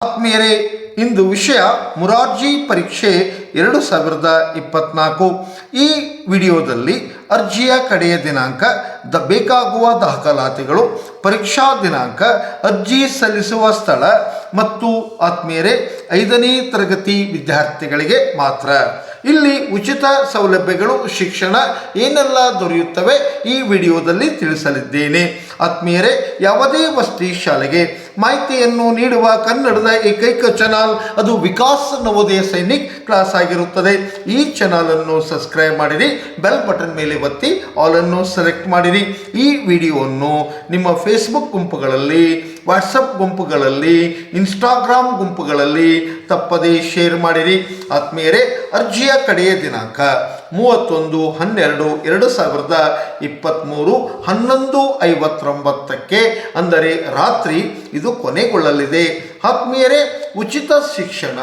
ಆತ್ಮೀಯರೇ, ಇಂದು ವಿಷಯ ಮುರಾರ್ಜಿ ಪರೀಕ್ಷೆ ಎರಡು ಸಾವಿರದ ಇಪ್ಪತ್ನಾಲ್ಕು. ಈ ವಿಡಿಯೋದಲ್ಲಿ ಅರ್ಜಿಯ ಕಡೆಯ ದಿನಾಂಕ, ದ ಬೇಕಾಗುವ ದಾಖಲಾತಿಗಳು, ಪರೀಕ್ಷಾ ದಿನಾಂಕ, ಅರ್ಜಿ ಸಲ್ಲಿಸುವ ಸ್ಥಳ ಮತ್ತು ಆತ್ಮೀಯರೇ ಐದನೇ ತರಗತಿ ವಿದ್ಯಾರ್ಥಿಗಳಿಗೆ ಮಾತ್ರ. ಇಲ್ಲಿ ಉಚಿತ ಸೌಲಭ್ಯಗಳು, ಶಿಕ್ಷಣ ಏನೆಲ್ಲ ದೊರೆಯುತ್ತವೆ ಈ ವಿಡಿಯೋದಲ್ಲಿ ತಿಳಿಸಲಿದ್ದೇನೆ. ಆತ್ಮೀಯರೇ, ಯಾವುದೇ ವಸ್ತಿ ಶಾಲೆಗೆ ಮಾಹಿತಿಯನ್ನು ನೀಡುವ ಕನ್ನಡದ ಏಕೈಕ ಚಾನಲ್, ಅದು ವಿಕಾಸ್ ನವೋದಯ ಸೈನಿಕ್ ಕ್ಲಾಸ್ ಆಗಿರುತ್ತದೆ. ಈ ಚಾನಲನ್ನು ಸಬ್ಸ್ಕ್ರೈಬ್ ಮಾಡಿರಿ, ಬೆಲ್ ಬಟನ್ ಮೇಲೆ ಒತ್ತಿ ಆಲನ್ನು ಸೆಲೆಕ್ಟ್ ಮಾಡಿರಿ. ಈ ವಿಡಿಯೋವನ್ನು ನಿಮ್ಮ ಫೇಸ್ಬುಕ್ ಗುಂಪುಗಳಲ್ಲಿ ವಾಟ್ಸಪ್ ಗುಂಪುಗಳಲ್ಲಿ ಇನ್ಸ್ಟಾಗ್ರಾಮ್ ಗುಂಪುಗಳಲ್ಲಿ ತಪ್ಪದೇ ಶೇರ್ ಮಾಡಿರಿ. ಆತ್ಮೀಯರೇ, ಅರ್ಜಿಯ ಕಡೆಯ ದಿನಾಂಕ ಮೂವತ್ತೊಂದು ಹನ್ನೆರಡು ಎರಡು ಸಾವಿರದ ಇಪ್ಪತ್ತ್ಮೂರು ಹನ್ನೊಂದು ಐವತ್ತೊಂಬತ್ತಕ್ಕೆ, ಅಂದರೆ ರಾತ್ರಿ ಇದು ಕೊನೆಗೊಳ್ಳಲಿದೆ. ಆತ್ಮೀಯರೇ, ಉಚಿತ ಶಿಕ್ಷಣ,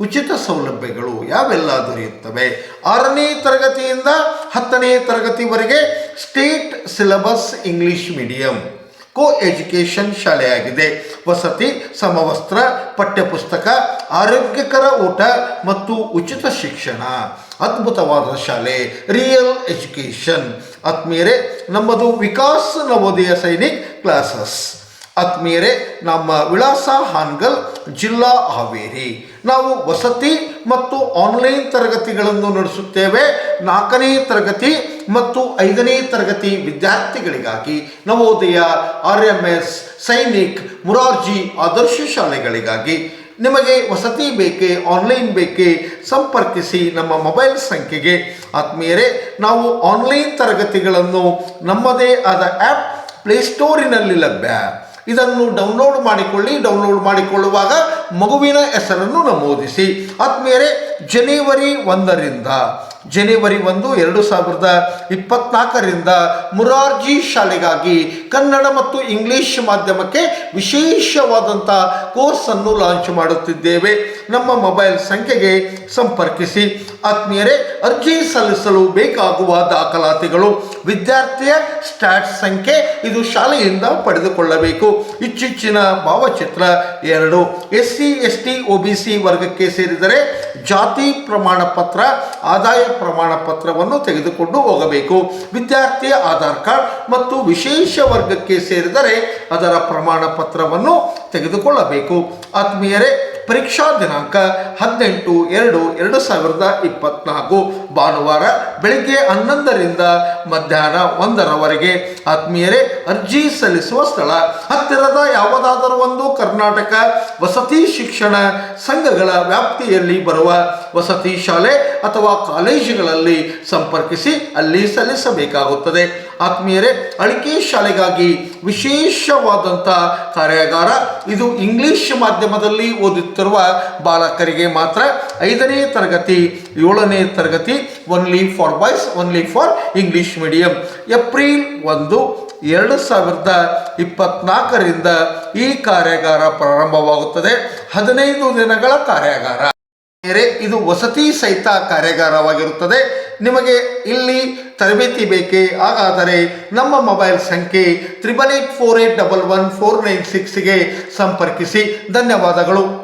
ಉಚಿತ ಸೌಲಭ್ಯಗಳು ಯಾವೆಲ್ಲ ದೊರೆಯುತ್ತವೆ? ಆರನೇ ತರಗತಿಯಿಂದ ಹತ್ತನೇ ತರಗತಿವರೆಗೆ state syllabus English medium co education ಶಾಲೆಯಾಗಿದೆ. ವಸತಿ, ಸಮವಸ್ತ್ರ, ಪಠ್ಯಪುಸ್ತಕ, ಆರೋಗ್ಯಕರ ಊಟ ಮತ್ತು ಉಚಿತ ಶಿಕ್ಷಣ. ಅದ್ಭುತವಾದ ಶಾಲೆ ರಿಯಲ್ ಎಜುಕೇಷನ್ ಆತ್ಮೀಯರೇ, ನಮ್ಮದು ವಿಕಾಸ್ ನವೋದಯ ಸೈನಿಕ್ ಕ್ಲಾಸಸ್. ಆತ್ಮೀಯರೇ, ನಮ್ಮ ವಿಳಾಸ ಹಾನ್ಗಲ್, ಜಿಲ್ಲಾ ಹಾವೇರಿ. ನಾವು ವಸತಿ ಮತ್ತು ಆನ್ಲೈನ್ ತರಗತಿಗಳನ್ನು ನಡೆಸುತ್ತೇವೆ. ನಾಲ್ಕನೇ ತರಗತಿ ಮತ್ತು ಐದನೇ ತರಗತಿ ವಿದ್ಯಾರ್ಥಿಗಳಿಗಾಗಿ Navodaya, R M S, Sainik, Morarji Adarsha ಶಾಲೆಗಳಿಗಾಗಿ ನಿಮಗೆ ವಸತಿ ಬೇಕೇ, ಆನ್ಲೈನ್ ಬೇಕೇ ಸಂಪರ್ಕಿಸಿ ನಮ್ಮ ಮೊಬೈಲ್ ಸಂಖ್ಯೆಗೆ. ಆತ್ಮೀಯರೇ, ನಾವು ಆನ್ಲೈನ್ ತರಗತಿಗಳನ್ನು ನಮ್ಮದೇ ಆದ ಆ್ಯಪ್ ಪ್ಲೇಸ್ಟೋರಿನಲ್ಲಿ ಲಭ್ಯ. ಇದನ್ನು ಡೌನ್ಲೋಡ್ ಮಾಡಿಕೊಳ್ಳಿ. ಡೌನ್ಲೋಡ್ ಮಾಡಿಕೊಳ್ಳುವಾಗ ಮಗುವಿನ ಹೆಸರನ್ನು ನಮೂದಿಸಿ. ಆತ್ಮೀಯರೇ ಜನವರಿ ಒಂದರಿಂದ, ಜನವರಿ ಒಂದು ಎರಡು ಸಾವಿರದ ಇಪ್ಪತ್ನಾಲ್ಕರಿಂದ ಮುರಾರ್ಜಿ ಶಾಲೆಗಾಗಿ ಕನ್ನಡ ಮತ್ತು ಇಂಗ್ಲಿಷ್ ಮಾಧ್ಯಮಕ್ಕೆ ವಿಶೇಷವಾದಂಥ ಕೋರ್ಸನ್ನು ಲಾಂಚ್ ಮಾಡುತ್ತಿದ್ದೇವೆ. ನಮ್ಮ ಮೊಬೈಲ್ ಸಂಖ್ಯೆಗೆ ಸಂಪರ್ಕಿಸಿ. ಆತ್ಮೀಯರೇ, ಅರ್ಜಿ ಸಲ್ಲಿಸಲು ಬೇಕಾಗುವ ದಾಖಲಾತಿಗಳು, ವಿದ್ಯಾರ್ಥಿಯ ಸ್ಟ್ಯಾಟ್ ಸಂಖ್ಯೆ ಇದು ಶಾಲೆಯಿಂದ ಪಡೆದುಕೊಳ್ಳಬೇಕು. ಇಚ್ಚಿಚ್ಚಿನ ಭಾವಚಿತ್ರ ಎರಡು. S C S T O B C ವರ್ಗಕ್ಕೆ ಸೇರಿದರೆ ಜಾತಿ ಪ್ರಮಾಣ ಪತ್ರ, ಆದಾಯ ಪ್ರಮಾಣ ಪತ್ರವನ್ನು ತೆಗೆದುಕೊಂಡು ಹೋಗಬೇಕು. ವಿದ್ಯಾರ್ಥಿಯ ಆಧಾರ್ ಕಾರ್ಡ್ ಮತ್ತು ವಿಶೇಷ ವರ್ಗಕ್ಕೆ ಸೇರಿದರೆ ಅದರ ಪ್ರಮಾಣ ಪತ್ರವನ್ನು ತೆಗೆದುಕೊಳ್ಳಬೇಕು. ಆತ್ಮೀಯರೇ ಪರೀಕ್ಷಾ ದಿನಾಂಕ ಹದಿನೆಂಟು ಎರಡು ಎರಡು ಸಾವಿರದ ಇಪ್ಪತ್ನಾಲ್ಕು. ಭಾನುವಾರ ಬೆಳಗ್ಗೆ ಹನ್ನೊಂದರಿಂದ ಮಧ್ಯಾಹ್ನ ಒಂದರವರೆಗೆ ಆತ್ಮೀಯರೇ ಅರ್ಜಿ ಸಲ್ಲಿಸುವ ಸ್ಥಳ. ಹತ್ತಿರದ ಯಾವುದಾದರೂ ಒಂದು ಕರ್ನಾಟಕ ವಸತಿ ಶಿಕ್ಷಣ ಸಂಘಗಳ ವ್ಯಾಪ್ತಿಯಲ್ಲಿ ಬರುವ ವಸತಿ ಶಾಲೆ ಅಥವಾ ಕಾಲೇಜುಗಳಲ್ಲಿ ಸಂಪರ್ಕಿಸಿ ಅಲ್ಲಿ ಸಲ್ಲಿಸಬೇಕಾಗುತ್ತದೆ. ಆತ್ಮೀಯರೇ, ಅಳಿಕೆ ಶಾಲೆಗಾಗಿ ವಿಶೇಷವಾದಂಥ ಕಾರ್ಯಾಗಾರ ಇದು ಇಂಗ್ಲಿಷ್ ಮಾಧ್ಯಮದಲ್ಲಿ ಓದುತ್ತಿರುವ ಬಾಲಕರಿಗೆ ಮಾತ್ರ. ಐದನೇ ತರಗತಿ, ಏಳನೇ ತರಗತಿ only for boys only for English medium April ಒಂದು, ಎರಡು ಸಾವಿರದ ಇಪ್ಪತ್ನಾಲ್ಕರಿಂದ ಈ ಕಾರ್ಯಾಗಾರ ಪ್ರಾರಂಭವಾಗುತ್ತದೆ. ಹದಿನೈದು ದಿನಗಳ ಕಾರ್ಯಾಗಾರ. ಇದು ವಸತಿ ಸಹಿತ ಕಾರ್ಯಾಗಾರವಾಗಿರುತ್ತದೆ. ನಿಮಗೆ ಇಲ್ಲಿ ತರಬೇತಿ ಬೇಕೇ? ಹಾಗಾದರೆ ನಮ್ಮ ಮೊಬೈಲ್ ಸಂಖ್ಯೆ triple eight four eight double one four nine ಸಿಕ್ಸ್ಗೆ ಸಂಪರ್ಕಿಸಿ. ಧನ್ಯವಾದಗಳು.